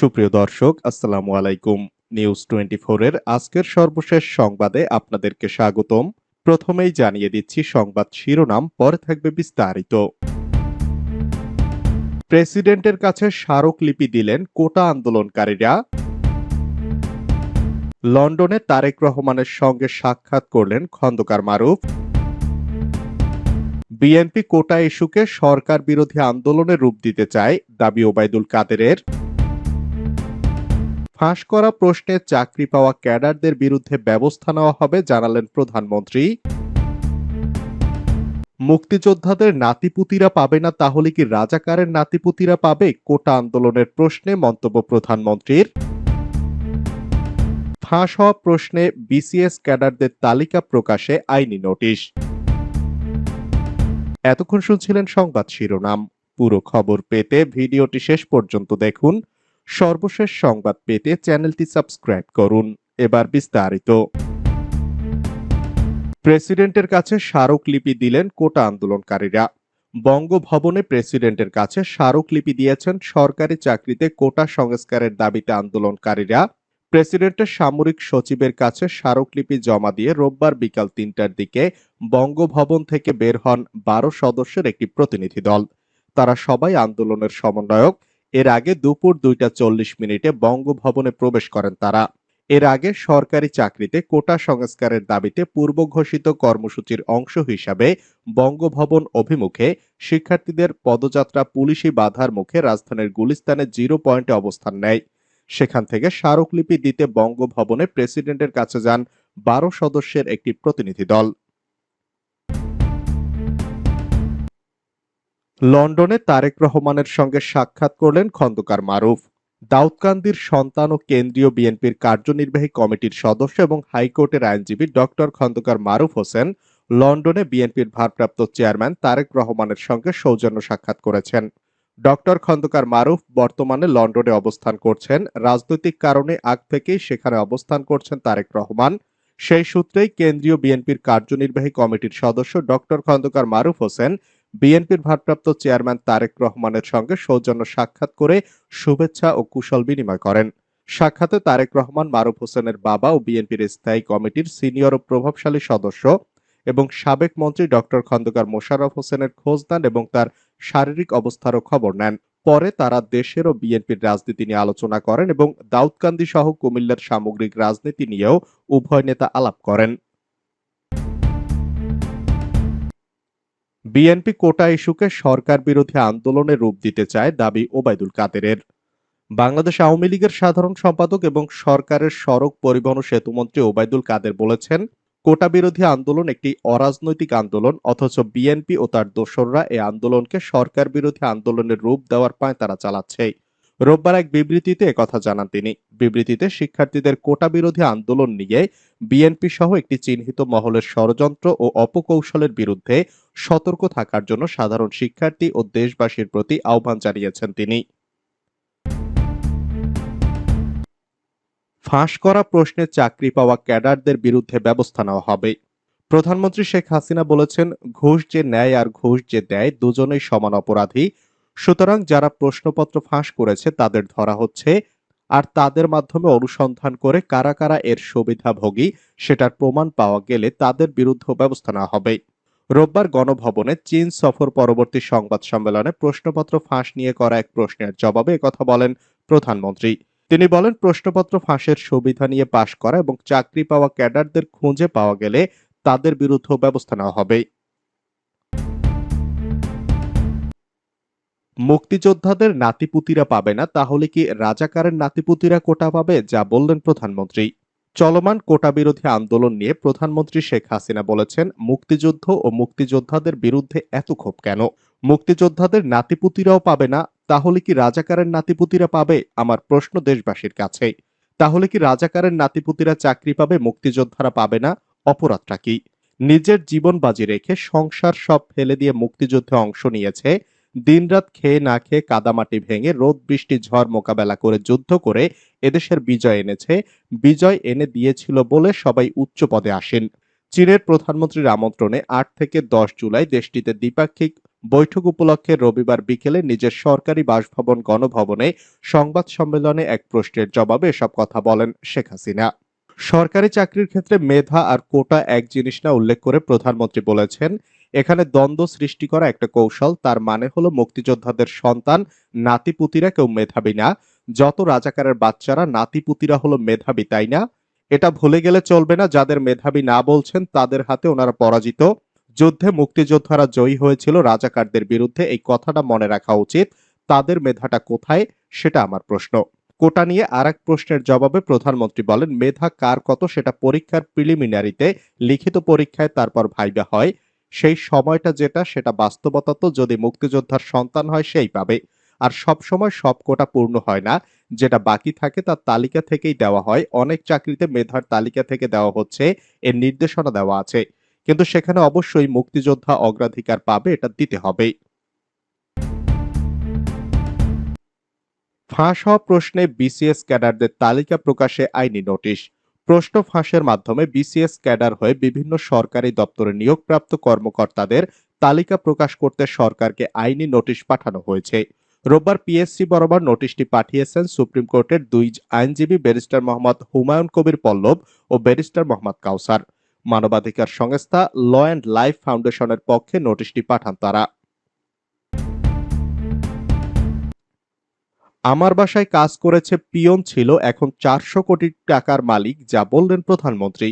সুপ্রিয় দর্শক, আসসালামু আলাইকুম। নিউজ টোয়েন্টি এর আজকের সর্বশেষ সংবাদে আপনাদেরকে স্বাগতম। প্রথমেই জানিয়ে দিচ্ছি সংবাদ শিরোনাম, পরে থাকবে বিস্তারিত। প্রেসিডেন্টের কাছে স্মারকলিপি দিলেন কোটা আন্দোলনকারীরা। লন্ডনে তারেক রহমানের সঙ্গে সাক্ষাৎ করলেন খন্দকার মারুফ। বিএনপি কোটা ইস্যুকে সরকার বিরোধী আন্দোলনের রূপ দিতে চায় দাবি ওবায়দুল কাদেরের। ফাঁস করা প্রশ্নে চাকরি পাওয়া ক্যাডারদের বিরুদ্ধে ব্যবস্থা নেওয়া হবে, জানালেন প্রধানমন্ত্রী। মুক্তিযোদ্ধাদের নাতিপুতিরা পাবে না, তাহলে কি রাজাকারের নাতিপুতিরা পাবে? কোটা আন্দোলনের প্রশ্নে মন্তব্য প্রধানমন্ত্রীর। ফাঁস হওয়া প্রশ্নে বিসিএস ক্যাডারদের তালিকা প্রকাশে আইনি নোটিশ। এতক্ষণ শুনছিলেন সংবাদ শিরোনাম। পুরো খবর পেতে ভিডিওটি শেষ পর্যন্ত দেখুন। সর্বশেষ সংবাদ পেতে চ্যানেলটি সাবস্ক্রাইব করুন। এবার বিস্তারিত। প্রেসিডেন্টের কাছে স্মারকলিপি দিলেন কোটা আন্দোলনকারীরা। বঙ্গভবনে প্রেসিডেন্টের কাছে স্মারকলিপি দিয়েছেন সরকারি চাকরিতে কোটা সংস্কারের দাবিতে আন্দোলনকারীরা। প্রেসিডেন্টের সামরিক সচিবের কাছে স্মারকলিপি জমা দিয়ে রোববার বিকাল তিনটার দিকে বঙ্গভবন থেকে বের হন বারো সদস্যের একটি প্রতিনিধি দল। তারা সবাই আন্দোলনের সমন্বয়ক। এর আগে দুপুর দুইটা চল্লিশ মিনিটে বঙ্গভবনে প্রবেশ করেন তারা। এর আগে সরকারি চাকরিতে কোটা সংস্কারের দাবিতে পূর্ব ঘোষিত কর্মসূচির অংশ হিসাবে বঙ্গভবন অভিমুখে শিক্ষার্থীদের পদযাত্রা পুলিশি বাধার মুখে রাজধানীর গুলিস্তানে জিরো পয়েন্টে অবস্থান নেয়। সেখান থেকে স্মারকলিপি দিতে বঙ্গভবনে প্রেসিডেন্টের কাছে যান বারো সদস্যের একটি প্রতিনিধি দল। লন্ডনে তারেক রহমানের সঙ্গে সাক্ষাৎ করলেন খন্দকার মারুফ। দাউদকান্দির সন্তান ও কেন্দ্রীয় বিএনপির কার্যনির্বাহী কমিটির সদস্য এবং হাইকোর্টের আইনজীবী ডক্টর খন্দকার মারুফ হোসেন লন্ডনে বিএনপির ভারপ্রাপ্ত চেয়ারম্যান তারেক রহমানের সঙ্গে সৌজন্য সাক্ষাৎ করেছেন। ডক্টর খন্দকার মারুফ বর্তমানে লন্ডনে অবস্থান করছেন। রাজনৈতিক কারণে আগ থেকেই সেখানে অবস্থান করছেন তারেক রহমান। সেই সূত্রেই কেন্দ্রীয় বিএনপির কার্যনির্বাহী কমিটির সদস্য ডক্টর খন্দকার মারুফ হোসেন বিএনপির ভারপ্রাপ্ত চেয়ারম্যান তারেক রহমানের সঙ্গে সৌজন্য সাক্ষাৎ করে শুভেচ্ছা ও কুশল বিনিময় করেন। সাক্ষাতে তারেক রহমান, মারুফ হোসেনের বাবা ও বিএনপির স্থায়ী কমিটির সিনিয়র ও প্রভাবশালী সদস্য এবং সাবেক মন্ত্রী ডক্টর খন্দকার মোশাররফ হোসেনের খোঁজ নেন এবং তার শারীরিক অবস্থারও খবর নেন। পরে তারা দেশের ও বিএনপির রাজনীতি নিয়ে আলোচনা করেন এবং দাউদকান্দি সহ কুমিল্লার সামগ্রিক রাজনীতি নিয়েও উভয় নেতা আলাপ করেন। বিএনপি কোটা ইস্যুকে সরকার বিরোধী আন্দোলনের রূপ দিতে চায় দাবি ওবায়দুল কাদেরের। বাংলাদেশ আওয়ামী লীগের সাধারণ সম্পাদক এবং সরকারের সড়ক পরিবহন সেতুমন্ত্রী ওবায়দুল কাদের বলেছেন, কোটা বিরোধী আন্দোলন একটি অরাজনৈতিক আন্দোলন, অথচ বিএনপি ও তার দোসররা এই আন্দোলনকে সরকার বিরোধী আন্দোলনের রূপ দেওয়ার পায় তারা চালাচ্ছে। রোববার এক বিবৃতিতে একথা জানান তিনি। বিবৃতিতে শিক্ষার্থীদের কোটা বিরোধী আন্দোলন নিয়ে বিএনপি সহ একটি চিহ্নিত মহলের ষড়যন্ত্র ও অপকৌশলের বিরুদ্ধে সতর্ক থাকার জন্য সাধারণ শিক্ষার্থী ও দেশবাসীর প্রতি আহ্বান জানিয়েছেন তিনি। ফাঁস করা প্রশ্নে চাকরি পাওয়া ক্যাডারদের বিরুদ্ধে ব্যবস্থা নেওয়া হবে। প্রধানমন্ত্রী শেখ হাসিনা বলেছেন, ঘুষ যে ন্যায় আর ঘুষ যে দেয় দুজনেই সমান অপরাধী। সুতরাং যারা প্রশ্নপত্র ফাঁস করেছে, তাদের ধরা হচ্ছে। আর তাদের মাধ্যমে অনুসন্ধান করে কারা কারা এর সুবিধাভোগী, সেটার প্রমাণ পাওয়া গেলে তাদের বিরুদ্ধে ব্যবস্থা নেওয়া হবে। রোববার গণভবনে চীন সফর পরবর্তী সংবাদ সম্মেলনে প্রশ্নপত্র ফাঁস নিয়ে করা এক প্রশ্নের জবাবে কথা বলেন প্রধানমন্ত্রী। তিনি বলেন, প্রশ্নপত্র ফাঁসের সুবিধা নিয়ে পাশ করা এবং চাকরি পাওয়া ক্যাডারদের খুঁজে পাওয়া গেলে তাদের বিরুদ্ধে ব্যবস্থা নেওয়া হবে। মুক্তিযোদ্ধাদের নাতিপুতিরা পাবে না, তাহলে কি রাজাকারের নাতিপুতিরা কোটা পাবে? যা বললেন প্রধানমন্ত্রী। চলমান কোটা বিরোধী আন্দোলন নিয়ে প্রধানমন্ত্রী শেখ হাসিনা বলেছেন, মুক্তিযুদ্ধ ও মুক্তিযোদ্ধাদের বিরুদ্ধে এত ক্ষোভ কেন? মুক্তিযোদ্ধাদের নাতিপুতিরাও পাবে না, তাহলে কি রাজাকারের নাতিপুতিরা পাবে? আমার প্রশ্ন দেশবাসীর কাছে। তাহলে কি রাজাকারের নাতিপুতিরা চাকরি পাবে, মুক্তিযোদ্ধারা পাবে না? অপরাধটা কি? নিজের জীবন বাজি রেখে সংসার সব ফেলে দিয়ে মুক্তিযুদ্ধে অংশ নিয়েছে দিনরাত খেয়ে না খেয়ে কাদামাটি ভেঙে রোদ, বৃষ্টি, ঝড় মোকাবেলা করে যুদ্ধ করে এদেশের বিজয় এনেছে। বিজয় এনে দিয়েছিল বলে সবাই উচ্চ পদে আসেন। চীনের প্রধানমন্ত্রীর আমন্ত্রণে আট থেকে দশ জুলাই দেশটিতে দ্বিপাক্ষিক বৈঠক উপলক্ষে রবিবার বিকেলে নিজের সরকারি বাসভবন গণভবনে সংবাদ সম্মেলনে এক প্রশ্নের জবাবে এসব কথা বলেন শেখ হাসিনা। সরকারি চাকরির ক্ষেত্রে মেধা আর কোটা এক জিনিস না উল্লেখ করে প্রধানমন্ত্রী বলেছেন এখানে দ্বন্দ্ব সৃষ্টি করা একটা কৌশল। তার মানে হলো মুক্তিযোদ্ধাদের সন্তান, নাতিপুতিরা কেউ মেধাবী না। যত রাজাকারের বাচ্চারা, নাতিপুতিরা হলো মেধাবী, তাই না? এটা ভুলে গেলে চলবে না। যাদের মেধাবী না বলছেন, তাদের হাতে ওনারা পরাজিত। যুদ্ধে মুক্তিযোদ্ধারা জয়ী হয়েছিল রাজাকারদের বিরুদ্ধে। এই কথাটা মনে রাখা উচিত। তাদের মেধাটা কোথায়? সেটা আমার প্রশ্ন। কোটা নিয়ে আর এক প্রশ্নের জবাবে প্রধানমন্ত্রী বলেন, মেধা কার কত? সেটা পরীক্ষার প্রিলিমিনারিতে লিখিত পরীক্ষায় তারপর ভাইবা হয়। সেই সময়টা যেটা, সেটা বাস্তবতা তো যদি মুক্তিযোদ্ধার সন্তান হয়, সেই পাবে। আর সব সময় সব কোটা পূর্ণ হয় না। যেটা বাকি থাকে, তার তালিকা থেকেই দেওয়া হয়। অনেক চাকরিতে মেধার তালিকা থেকে দেওয়া হচ্ছে, এর নির্দেশনা দেওয়া আছে। কিন্তু সেখানে অবশ্যই মুক্তিযোদ্ধা অগ্রাধিকার পাবে, এটা দিতে হবে। ফাঁস হওয়া প্রশ্নে বিসিএস ক্যাডারদের তালিকা প্রকাশে আইনি নোটিশ। প্রশ্ন ফাঁসের মাধ্যমে বিসিএস ক্যাডার হয়ে বিভিন্ন সরকারি দপ্তরে নিয়োগপ্রাপ্ত কর্মকর্তাদের তালিকা প্রকাশ করতে সরকারকে আইনি নোটিশ পাঠানো হয়েছে। রোববার পিএসসি বরাবর নোটিশটি পাঠিয়েছেন সুপ্রিম কোর্টের দুই আইনজীবী ব্যারিস্টার মোহাম্মদ হুমায়ুন কবির পল্লব ও ব্যারিস্টার মোহাম্মদ কাউসার। মানবাধিকার সংস্থা ল অ্যান্ড লাইফ ফাউন্ডেশনের পক্ষে নোটিশটি পাঠান তারা। আমার বাসায় কাজ করেছে পিয়ন ছিল এখন চারশো কোটি টাকার মালিক, যা বললেন প্রধানমন্ত্রী।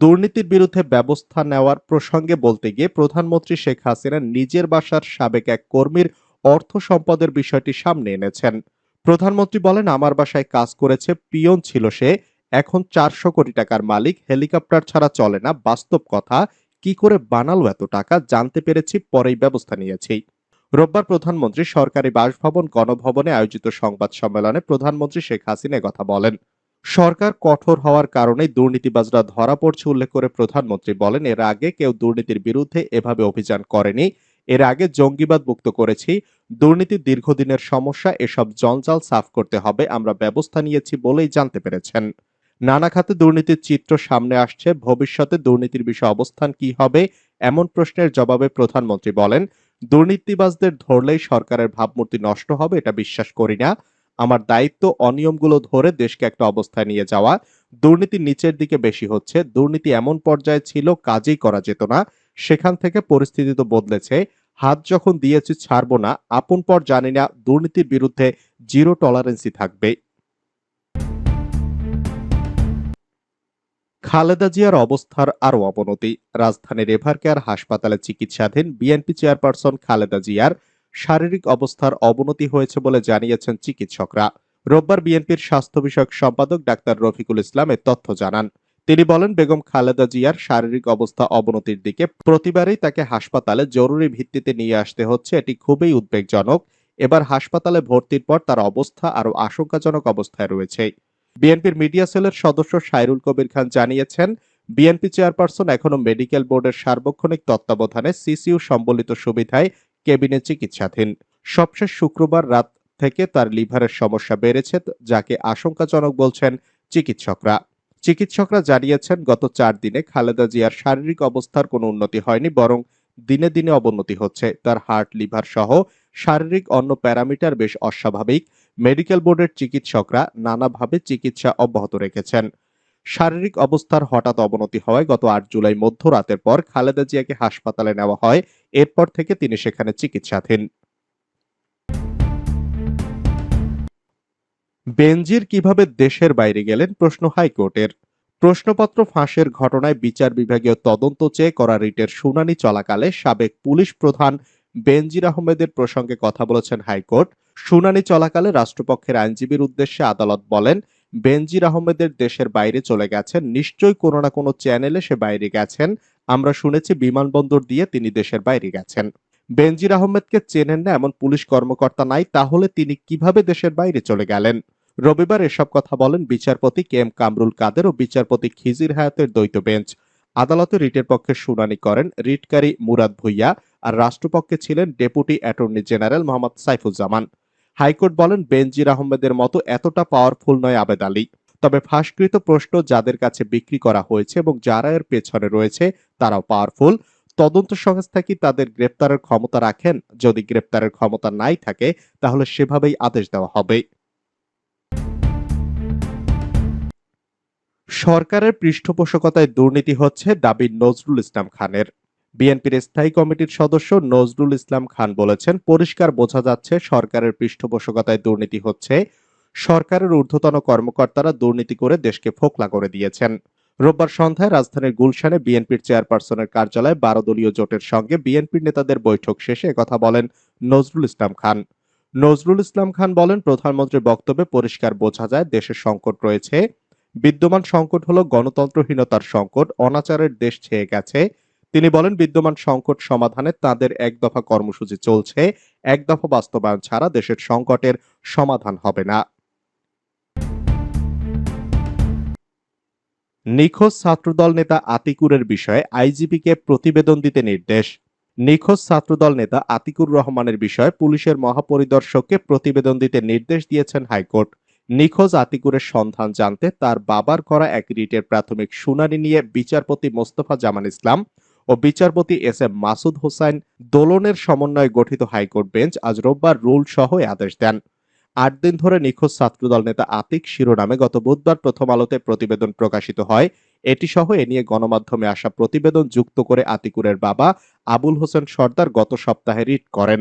দুর্নীতির বিরুদ্ধে ব্যবস্থা নেওয়ার প্রসঙ্গে বলতে গিয়ে প্রধানমন্ত্রী শেখ হাসিনা নিজের বাসার সাবেক এক কর্মীর অর্থ সম্পদের বিষয়টি সামনে এনেছেন। প্রধানমন্ত্রী বলেন, আমার বাসায় কাজ করেছে পিয়ন ছিল সে, এখন চারশো কোটি টাকার মালিক, হেলিকপ্টার ছাড়া চলে না, বাস্তব কথা, কি করে বানালো এত টাকা, জানতে পেরেছি, পরেই ব্যবস্থা নিয়েছি। রোববার প্রধানমন্ত্রী সরকারি বাসভবন গণভবনে আয়োজিত সংবাদ সম্মেলনে প্রধানমন্ত্রী শেখ হাসিনা কথা বলেন। সরকার কঠোর হওয়ার কারণে দুর্নীতিবাজরা ধরা পড়ছে উল্লেখ করে প্রধানমন্ত্রী বলেন, এর আগে কেউ দুর্নীতির বিরুদ্ধে এভাবে অভিযান করেনি। এর আগে জঙ্গিবাদ মুক্ত করেছি। দুর্নীতি দীর্ঘদিনের সমস্যা, এসব জঞ্জাল সাফ করতে হবে। আমরা ব্যবস্থা নিয়েছি বলেই জানতে পেরেছেন। নানা খাতে দুর্নীতির চিত্র সামনে আসছে। ভবিষ্যতে দুর্নীতির বিষয়ে অবস্থান কি হবে, এমন প্রশ্নের জবাবে প্রধানমন্ত্রী বলেন দুর্নীতিবাজদের ধরলেই সরকারের ভাবমূর্তি নষ্ট হবে, এটা বিশ্বাস করি না। আমার দায়িত্ব অনিয়মগুলো ধরে দেশকে একটা অবস্থায় নিয়ে যাওয়া। দুর্নীতি নিচের দিকে বেশি হচ্ছে। দুর্নীতি এমন পর্যায়ে ছিল, কাজেই করা যেত না। সেখান থেকে পরিস্থিতি তো বদলেছে। হাত যখন দিয়েছি ছাড়বো না। আপন পর জানি না, দুর্নীতির বিরুদ্ধে জিরো টলারেন্সি থাকবে। খালেদা জিয়ার অবস্থার আরও অবনতি। রাজধানীর এভারকেয়ার হাসপাতালে চিকিৎসাধীন বিএনপি চেয়ারপারসন খালেদা জিয়ার শারীরিক অবস্থার অবনতি হয়েছে বলে জানিয়েছেন চিকিৎসকরা। রোববার বিএনপির স্বাস্থ্য বিষয়ক সম্পাদক ডাক্তার রফিকুল ইসলাম এ তথ্য জানান। তিনি বলেন, বেগম খালেদা জিয়ার শারীরিক অবস্থা অবনতির দিকে প্রতিবারই তাকে হাসপাতালে জরুরি ভিত্তিতে নিয়ে আসতে হচ্ছে। এটি খুবই উদ্বেগজনক। এবার হাসপাতালে ভর্তির পর তার অবস্থা আরও আশঙ্কাজনক অবস্থায় রয়েছে। বিএনপির মিডিয়া সেলের সদস্য সাইরুল কবির খান জানিয়েছেন, বিএনপি চেয়ারপারসন এখনও মেডিকেল বোর্ডের সার্বক্ষণিক তত্ত্বাবধানে সিসিউ সম্বলিত সুবিধায় কেবিনে চিকিৎসাধীন। সবশেষ শুক্রবার রাত থেকে তার লিভারের সমস্যা বেড়েছে, যাকে আশঙ্কাজনক বলছেন চিকিৎসকরা। চিকিৎসকরা জানিয়েছেন, গত চার দিনে খালেদা জিয়ার শারীরিক অবস্থার কোনো উন্নতি হয়নি, বরং দিনে দিনে অবনতি হচ্ছে। তার হার্ট, লিভার সহ শারীরিক অন্য প্যারামিটার বেশ অস্বাভাবিক। মেডিকেল বোর্ডের চিকিৎসকরা নানাভাবে চিকিৎসা অব্যাহত রেখেছেন। শারীরিক অবস্থার হঠাৎ অবনতি হওয়ায় গত আট জুলাই মধ্যরাতের পর খালেদা জিয়াকে হাসপাতালে নেওয়া হয়। এরপর থেকে তিনি সেখানে চিকিৎসাধীন। বেনজির কীভাবে দেশের বাইরে গেলেন প্রশ্ন হাইকোর্টের। প্রশ্নপত্র ফাঁসের ঘটনায় বিচার বিভাগীয় তদন্ত চেয়ে করা রিটের শুনানি চলাকালে সাবেক পুলিশ প্রধান বেনজির আহমেদের প্রসঙ্গে কথা বলেছেন হাইকোর্ট। শুনানি চলাকালে রাষ্ট্রপক্ষের আইনজীবীর উদ্দেশ্যে আদালত বলেন, বেনজির আহমেদের দেশের বাইরে চলে গেছেন, নিশ্চয়ই কোনো না কোনো চ্যানেলে সে বাইরে গেছেন। আমরা শুনেছি বিমানবন্দর দিয়ে তিনি দেশের বাইরে গেছেন। বেনজির আহমেদকে চেনেন না এমন পুলিশ কর্মকর্তা নাই, তাহলে তিনি কীভাবে দেশের বাইরে চলে গেলেন? রবিবার এসব কথা বলেন বিচারপতি কে এম কামরুল কাদের ও বিচারপতি খিজির হায়াতের দ্বৈত বেঞ্চ। আদালতে রিটের পক্ষে শুনানি করেন রিটকারী মুরাদ ভুইয়া আর রাষ্ট্রপক্ষে ছিলেন deputy attorney general Mohammad Saifuzzaman. High court বলেন, বেনজির আহমেদের মতো এতটা পাওয়ারফুল নয় আবেদ আলী। তবে ফাঁসকৃত প্রশ্ন যাদের কাছে বিক্রি করা হয়েছে এবং যারা এর পেছনে রয়েছে, তারাও পাওয়ারফুল তদন্ত সংস্থা কি তাদের গ্রেপ্তারের ক্ষমতা রাখেন? যদি গ্রেপ্তারের ক্ষমতা নাই থাকে, তাহলে সেভাবেই আদেশ দেওয়া হবে। সরকারের পৃষ্ঠপোষকতায় দুর্নীতি হচ্ছে দাবি নজরুল ইসলাম খানের। বিএনপির স্থায়ী কমিটির সদস্য নজরুল ইসলাম খান বলেছেন, পরিষ্কার বোঝা যাচ্ছে সরকারের পৃষ্ঠপোষকতায় দুর্নীতি হচ্ছে। সরকারের ঊর্ধ্বতন কর্মকর্তারা দুর্নীতি করে দেশকে ফোকলা করে দিয়েছেন। রোববার সন্ধ্যায় রাজধানীর গুলশানে বিএনপির চেয়ারপারসনের কার্যালয়ে বারো দলীয় জোটের সঙ্গে বিএনপির নেতাদের বৈঠক শেষে একথা বলেন নজরুল ইসলাম খান। নজরুল ইসলাম খান বলেন, প্রধানমন্ত্রীর বক্তব্যে পরিষ্কার বোঝা যায় দেশের সংকট রয়েছে। বিদ্যমান সংকট হলো গণতন্ত্রহীনতার সংকট, অনাচারের দেশ ছেয়ে গেছে। তিনি বলেন, বিদ্যমান সংকট সমাধানে তাদের এক দফা কর্মসূচি চলছে। এক দফা বাস্তবায়ন ছাড়া দেশের সংকটের সমাধান হবে না। নিখোঁজ ছাত্রদল নেতা আতিকুরের বিষয়ে আইজিপিকে প্রতিবেদন দিতে নির্দেশ। নিখোঁজ ছাত্রদল নেতা আতিকুর রহমানের বিষয়ে পুলিশের মহাপরিদর্শককে প্রতিবেদন দিতে নির্দেশ দিয়েছেন হাইকোর্ট। নিখোঁজ আতিকুরের সন্ধান জানতে তার বাবার করা এক রিটের প্রাথমিক শুনানি নিয়ে বিচারপতি মোস্তফা জামান ইসলাম ও বিচারপতি এস এম মাসুদ হোসাইন দোলনের সমন্বয়ে গঠিত হাইকোর্ট বেঞ্চ আজ রোববার রুল সহ আদেশ দেন। আট দিন ধরে নিখোঁজ ছাত্রদল নেতা আতিক শিরোনামে গত বুধবার প্রথম আলোতে প্রতিবেদন প্রকাশিত হয়। এটি সহ এ নিয়ে গণমাধ্যমে আসা প্রতিবেদন যুক্ত করে আতিকুরের বাবা আবুল হোসেন সর্দার গত সপ্তাহে রিট করেন।